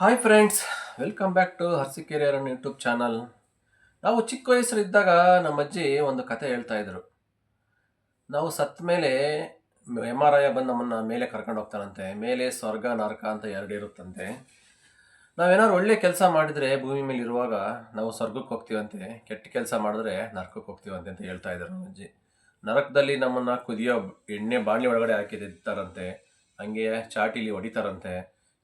Hi friends welcome back to ಹರ್ಸಿಕೆರಿಯರ್ YouTube channel ನಾವು ಚಿಕ್ಕ ವಯಸ್ಸರಿದ್ದಾಗ ನಮ್ಮ ಅಜ್ಜಿ ಒಂದು ಕತೆ ಹೇಳ್ತಾ ಇದ್ರು. ನಾವು ಸತ್ತ ಮೇಲೆ ಎಂ ಆರ್ ಐ ಬಂದು ನಮ್ಮನ್ನು ಮೇಲೆ ಕರ್ಕೊಂಡು ಹೋಗ್ತಾನಂತೆ. ಮೇಲೆ ಸ್ವರ್ಗ, ನರಕ ಅಂತ ಎರಡು ಇರುತ್ತಂತೆ. ನಾವೇನಾದ್ರು ಒಳ್ಳೆ ಕೆಲಸ ಮಾಡಿದರೆ ಭೂಮಿ ಮೇಲೆ ಇರುವಾಗ ನಾವು ಸ್ವರ್ಗಕ್ಕೆ ಹೋಗ್ತೀವಂತೆ. ಕೆಟ್ಟ ಕೆಲಸ ಮಾಡಿದ್ರೆ ನರಕಕ್ಕೆ ಹೋಗ್ತೀವಂತೆ ಅಂತ ಹೇಳ್ತಾ ಇದ್ರು ನಮ್ಮ ಅಜ್ಜಿ. ನರಕದಲ್ಲಿ ನಮ್ಮನ್ನು ಕುದಿಯೋ ಎಣ್ಣೆ ಬಾಣಲಿ ಒಳಗಡೆ ಹಾಕಿದ್ದಾರಂತೆ ಹಂಗೆ ಚಾಟಿಲಿ ಹೊಡಿತಾರಂತೆ.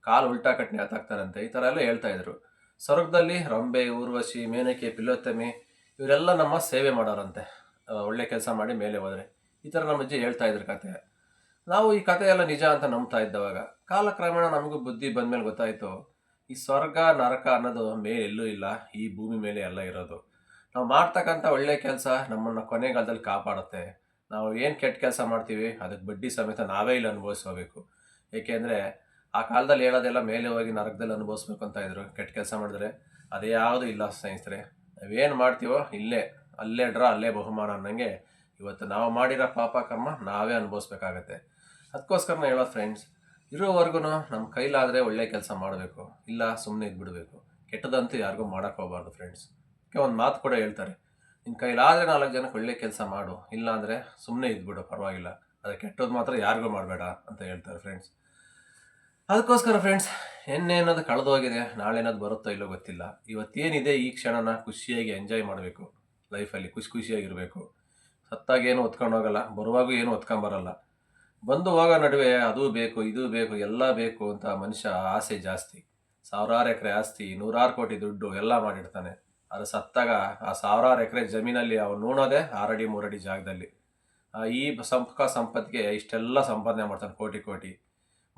ಕಾಲು ಉಲ್ಟಾ ಕಟ್ಟಿ ಹತ್ತಾಕ್ತಾರಂತೆ ಈ ಥರ ಎಲ್ಲ ಹೇಳ್ತಾ ಇದ್ರು. ಸ್ವರ್ಗದಲ್ಲಿ ರಂಬೆ, ಊರ್ವಶಿ, ಮೇನಕೆ, ಪಿಲ್ಲೋತ್ತಮಿ, ಇವರೆಲ್ಲ ನಮ್ಮ ಸೇವೆ ಮಾಡೋರಂತೆ. ಒಳ್ಳೆ ಕೆಲಸ ಮಾಡಿ ಮೇಲೆ ಹೋದರೆ. ಈ ಥರ ನಮ್ಮ ಅಜ್ಜಿ ಹೇಳ್ತಾ ಇದ್ರು ಕತೆ. ನಾವು ಈ ಕತೆ ಎಲ್ಲ ನಿಜ ಅಂತ ನಂಬ್ತಾ ಇದ್ದವಾಗ, ಕಾಲಕ್ರಮೇಣ ನಮಗೂ ಬುದ್ಧಿ ಬಂದಮೇಲೆ ಗೊತ್ತಾಯಿತು, ಈ ಸ್ವರ್ಗ, ನರಕ ಅನ್ನೋದು ಮೇಲೆ ಎಲ್ಲೂ ಇಲ್ಲ, ಈ ಭೂಮಿ ಮೇಲೆ ಎಲ್ಲ ಇರೋದು. ನಾವು ಮಾಡ್ತಕ್ಕಂಥ ಒಳ್ಳೆ ಕೆಲಸ ನಮ್ಮನ್ನು ಕೊನೆಗಾಲದಲ್ಲಿ ಕಾಪಾಡುತ್ತೆ. ನಾವು ಏನು ಕೆಟ್ಟ ಕೆಲಸ ಮಾಡ್ತೀವಿ, ಅದಕ್ಕೆ ಬಡ್ಡಿ ಸಮೇತ ನಾವೇ ಇಲ್ಲಿ ಅನುಭವಿಸ್ಕೋಬೇಕು. ಏಕೆಂದರೆ ಆ ಕಾಲದಲ್ಲಿ ಹೇಳೋದೆಲ್ಲ ಮೇಲೆ ಹೋಗಿ ನರಕದಲ್ಲಿ ಅನುಭವಿಸ್ಬೇಕು ಅಂತ ಇದ್ರು. ಕೆಟ್ಟ ಕೆಲಸ ಮಾಡಿದ್ರೆ ಅದೇ ಯಾವುದು ಇಲ್ಲ ಸ್ನೇಹಿತರೆ. ನಾವೇನು ಮಾಡ್ತೀವೋ ಇಲ್ಲೇ, ಅಲ್ಲೇ ಡ್ರಾ, ಅಲ್ಲೇ ಬಹುಮಾನ ಅನ್ನಂಗೆ ಇವತ್ತು ನಾವು ಮಾಡಿರೋ ಪಾಪ ಕರ್ಮ ನಾವೇ ಅನುಭವಿಸ್ಬೇಕಾಗತ್ತೆ. ಅದಕ್ಕೋಸ್ಕರ ಹೇಳೋ ಫ್ರೆಂಡ್ಸ್ ಇರೋವರೆಗೂ ನಮ್ಮ ಕೈಲಾದರೆ ಒಳ್ಳೆ ಕೆಲಸ ಮಾಡಬೇಕು. ಇಲ್ಲ ಸುಮ್ಮನೆ ಇದ್ಬಿಡಬೇಕು. ಕೆಟ್ಟದಂತೂ ಯಾರಿಗೂ ಹೋಗ್ಬಾರ್ದು ಫ್ರೆಂಡ್ಸ್ ಒಂದು ಮಾತು ಕೂಡ ಹೇಳ್ತಾರೆ. ನಿನ್ನ ಕೈಲಾದರೆ ನಾಲ್ಕು ಜನಕ್ಕೆ ಒಳ್ಳೆ ಕೆಲಸ ಮಾಡು. ಇಲ್ಲಾಂದರೆ ಸುಮ್ಮನೆ ಇದ್ಬಿಡು, ಪರವಾಗಿಲ್ಲ. ಅದು ಕೆಟ್ಟದ್ದು ಮಾತ್ರ ಯಾರಿಗೂ ಮಾಡಬೇಡ ಅಂತ ಹೇಳ್ತಾರೆ ಫ್ರೆಂಡ್ಸ್ ಅದಕ್ಕೋಸ್ಕರ ಫ್ರೆಂಡ್ಸ್ ಎನ್ನೇನದು ಕಳೆದೋಗಿದೆ ನಾಳೆ ಏನಾದ್ರು ಬರುತ್ತೋ ಇಲ್ಲೋ ಗೊತ್ತಿಲ್ಲ. ಇವತ್ತೇನಿದೆ ಈ ಕ್ಷಣನ ಖುಷಿಯಾಗಿ ಎಂಜಾಯ್ ಮಾಡಬೇಕು. ಲೈಫಲ್ಲಿ ಖುಷಿ ಖುಷಿಯಾಗಿರಬೇಕು. ಸತ್ತಾಗ ಏನು ಹೊತ್ಕೊಂಡು ಹೋಗಲ್ಲ. ಬರುವಾಗೂ ಏನು ಹೊತ್ಕೊಂಬರಲ್ಲ ಬಂದು ಹೋಗೋ ನಡುವೆ ಅದು ಬೇಕು, ಇದು ಬೇಕು, ಎಲ್ಲ ಬೇಕು ಅಂತ ಮನುಷ್ಯ ಆಸೆ ಜಾಸ್ತಿ. ಸಾವಿರಾರು ಎಕರೆ ಆಸ್ತಿ, ನೂರಾರು ಕೋಟಿ ದುಡ್ಡು ಎಲ್ಲ ಮಾಡಿರ್ತಾನೆ. ಅದು ಸತ್ತಾಗ ಆ ಸಾವಿರಾರು ಎಕರೆ ಜಮೀನಲ್ಲಿ ಅವನು ನೋಡೋದೇ ಆರಡಿ ಮೂರಡಿ ಜಾಗದಲ್ಲಿ. ಈ ಸಂಪಕ ಸಂಪತ್ತಿಗೆ ಇಷ್ಟೆಲ್ಲ ಸಂಪಾದನೆ ಮಾಡ್ತಾನೆ ಕೋಟಿ ಕೋಟಿ.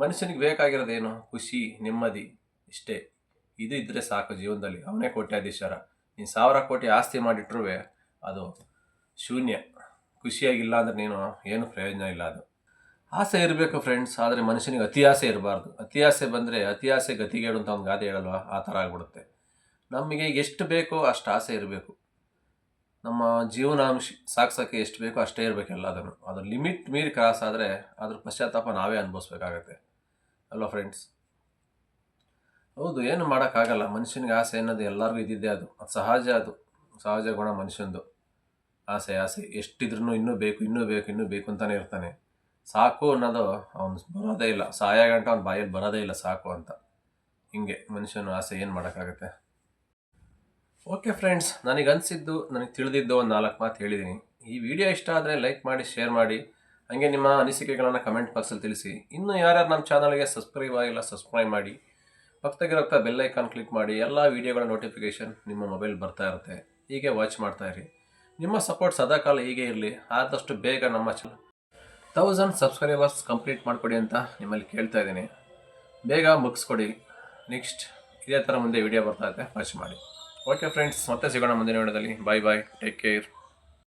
ಮನುಷ್ಯನಿಗೆ ಬೇಕಾಗಿರೋದೇನು ಖುಷಿ, ನೆಮ್ಮದಿ ಇಷ್ಟೇ. ಇದು ಇದ್ದರೆ ಸಾಕು ಜೀವನದಲ್ಲಿ. ಅವನೇ ಕೋಟ್ಯಾಧೀಶರ. ನೀನು ಸಾವಿರ ಕೋಟಿ ಆಸ್ತಿ ಮಾಡಿಟ್ರೂ ಅದು ಶೂನ್ಯ. ಖುಷಿಯಾಗಿಲ್ಲ ಅಂದರೆ ನೀನು ಏನು ಪ್ರಯೋಜನ ಇಲ್ಲ ಅದು. ಆಸೆ ಇರಬೇಕು ಫ್ರೆಂಡ್ಸ್ ಆದರೆ ಮನುಷ್ಯನಿಗೆ ಅತಿ ಆಸೆ ಇರಬಾರ್ದು. ಅತಿ ಆಸೆ ಬಂದರೆ ಅತಿ ಆಸೆ ಗತಿಗೇಡು ಅಂತ ಒಂದು ಗಾದೆ ಹೇಳಲ್ವಾ? ಆ ಥರ ಆಗ್ಬಿಡುತ್ತೆ. ನಮಗೆ ಎಷ್ಟು ಬೇಕೋ ಅಷ್ಟು ಆಸೆ ಇರಬೇಕು. ನಮ್ಮ ಜೀವನಾಂಶ ಸಾಗ್ಸೋಕ್ಕೆ ಎಷ್ಟು ಬೇಕೋ ಅಷ್ಟೇ ಇರಬೇಕು ಎಲ್ಲದನ್ನು. ಅದು ಲಿಮಿಟ್ ಮೀರಿ ಕ್ರಾಸ್ ಆದರೆ ಅದ್ರ ಪಶ್ಚಾತ್ತಾಪ ನಾವೇ ಅನುಭವಿಸ್ಬೇಕಾಗತ್ತೆ. ಅಲ್ವಾ ಫ್ರೆಂಡ್ಸ್ ಹೌದು, ಏನು ಮಾಡೋಕ್ಕಾಗಲ್ಲ. ಮನುಷ್ಯನಿಗೆ ಆಸೆ ಅನ್ನೋದು ಎಲ್ಲರಿಗೂ ಇದ್ದಿದ್ದೇ ಅದು. ಅದು ಸಹಜ ಅದು. ಸಹಜ ಗುಣ ಮನುಷ್ಯಂದು. ಆಸೆ ಆಸೆ. ಎಷ್ಟಿದ್ರೂ ಇನ್ನೂ ಬೇಕು ಇನ್ನೂ ಬೇಕು ಇನ್ನೂ ಬೇಕು ಅಂತಲೇ ಇರ್ತಾನೆ. ಸಾಕು ಅನ್ನೋದು ಅವನು ಬರೋದೇ ಇಲ್ಲ. ಸಹಾಯ ಗಂಟ ಅವ್ನ ಬಾಯಲ್ಲಿ ಬರೋದೇ ಇಲ್ಲ. ಸಾಕು ಅಂತ. ಹಿಂಗೆ ಮನುಷ್ಯನ ಆಸೆ ಏನು ಮಾಡೋಕ್ಕಾಗತ್ತೆ? ಓಕೆ ಫ್ರೆಂಡ್ಸ್ ನನಗೆ ಅನಿಸಿದ್ದು ನನಗೆ ತಿಳಿದಿದ್ದು ಒಂದು ನಾಲ್ಕು ಮಾತು ಹೇಳಿದ್ದೀನಿ ಈ ವಿಡಿಯೋ ಇಷ್ಟ ಆದರೆ ಲೈಕ್ ಮಾಡಿ ಶೇರ್ ಮಾಡಿ. ಹಾಗೆ ನಿಮ್ಮ ಅನಿಸಿಕೆಗಳನ್ನು ಕಮೆಂಟ್ ಬಾಕ್ಸಲ್ಲಿ ತಿಳಿಸಿ. ಇನ್ನು ಯಾರ್ಯಾರು ನಮ್ಮ ಚಾನಲ್ಗೆ ಸಬ್ಸ್ಕ್ರೈಬ್ ಆಗಿಲ್ಲ ಸಬ್ಸ್ಕ್ರೈಬ್ ಮಾಡಿ. ಪಕ್ಕದಾಗಿರೋ ಬೆಲ್ ಐಕಾನ್ ಕ್ಲಿಕ್ ಮಾಡಿ, ಎಲ್ಲ ವೀಡಿಯೋಗಳ ನೋಟಿಫಿಕೇಷನ್ ನಿಮ್ಮ ಮೊಬೈಲ್ ಬರ್ತಾ ಇರುತ್ತೆ. ಹೀಗೆ ವಾಚ್ ಮಾಡ್ತಾ ಇರಿ. ನಿಮ್ಮ ಸಪೋರ್ಟ್ ಸದಾಕಾಲ ಹೀಗೆ ಇರಲಿ. ಆದಷ್ಟು ಬೇಗ ನಮ್ಮ ಚಾನಲ್ ತೌಸಂಡ್ ಸಬ್ಸ್ಕ್ರೈಬರ್ಸ್ ಕಂಪ್ಲೀಟ್ ಮಾಡಿಕೊಡಿ ಅಂತ ನಿಮ್ಮಲ್ಲಿ ಕೇಳ್ತಾ ಇದ್ದೀನಿ. ಬೇಗ ಮುಗಿಸ್ಕೊಡಿ. ನೆಕ್ಸ್ಟ್ ಇದೇ ಥರ ಮುಂದೆ ವಿಡಿಯೋ ಬರ್ತಾ ಇದೆ ವಾಚ್ ಮಾಡಿ. ಓಕೆ ಫ್ರೆಂಡ್ಸ್ ಮತ್ತೆ ಸಿಗೋಣ ಮುಂದಿನ ವಿಡಿಯೋದಲ್ಲಿ. ಬಾಯ್ ಬಾಯ್ ಟೇಕ್ ಕೇರ್